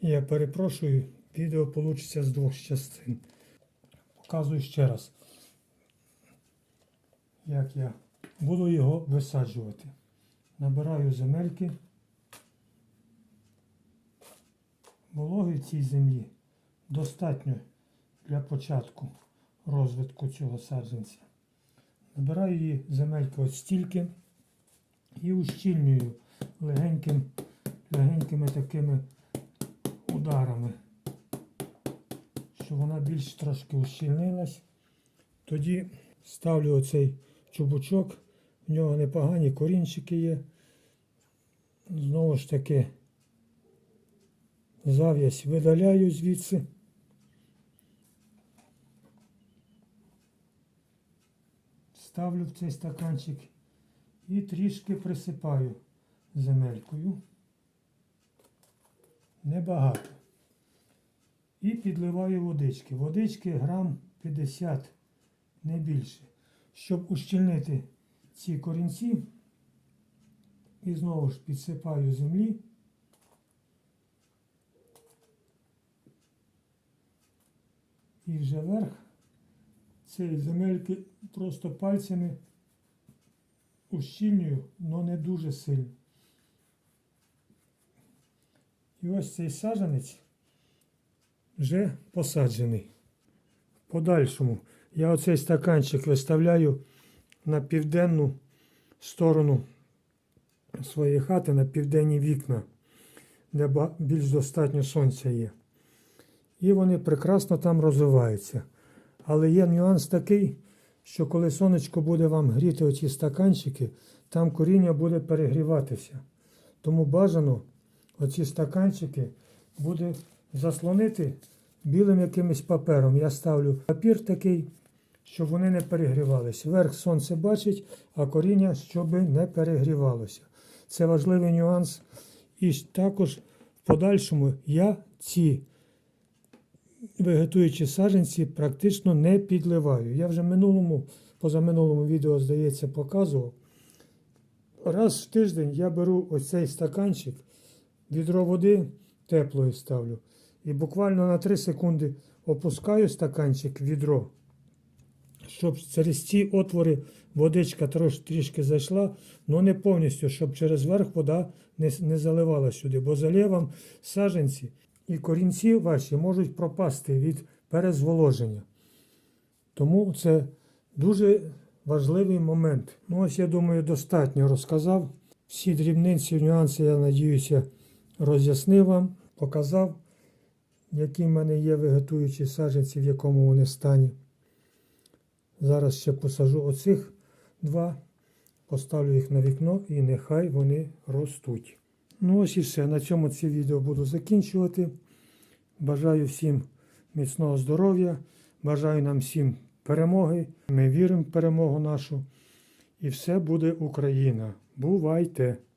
Я перепрошую, відео вийде з двох частин. Показую ще раз, як я буду його висаджувати. Набираю земельки. Вологи в цій землі достатньо для початку розвитку цього саджанця. Набираю її земельки от стільки і ущільнюю легеньким, легенькими такими ударами, щоб вона більш трошки ущільнилась. Тоді ставлю оцей чубучок, в нього непогані корінчики є. Знову ж таки, зав'язь видаляю звідси. Ставлю в цей стаканчик і трішки присипаю земелькою. Небагато. І підливаю водички. Водички грам 50, не більше. Щоб ущільнити ці корінці. І знову ж підсипаю землі. І вже верх цієї земельки просто пальцями ущільнюю, але не дуже сильно. І ось цей саджанець вже посаджений. Подальшому я оцей стаканчик виставляю на південну сторону своєї хати, на південні вікна, де більш достатньо сонця є. І вони прекрасно там розвиваються. Але є нюанс такий, що коли сонечко буде вам гріти оці стаканчики, там коріння буде перегріватися. Тому бажано оці стаканчики буде заслонити білим якимось папером. Я ставлю папір такий, щоб вони не перегрівалися. Верх сонце бачить, а коріння щоб не перегрівалося. Це важливий нюанс. І також в подальшому я ці вегетуючі саджанці практично не підливаю. Я вже минулому, позаминулому відео, здається, показував. Раз в тиждень я беру ось цей стаканчик, відро води теплої ставлю. І буквально на 3 секунди опускаю стаканчик в відро, щоб через ці отвори водичка трош, трішки зайшла, але не повністю, щоб через верх вода не, не заливала сюди. Бо залє вам саджанці і корінці ваші можуть пропасти від перезволоження. Тому це дуже важливий момент. Ну, ось, я думаю, достатньо розказав. Всі дрібниці, нюанси, я надіюся, роз'яснив вам, показав, які в мене є вегетуючі саджанці, в якому вони стані. Зараз ще посажу оцих два, поставлю їх на вікно і нехай вони ростуть. Ну ось і все. На цьому це відео буду закінчувати. Бажаю всім міцного здоров'я. Бажаю нам всім перемоги. Ми віримо в перемогу нашу. І все буде Україна. Бувайте!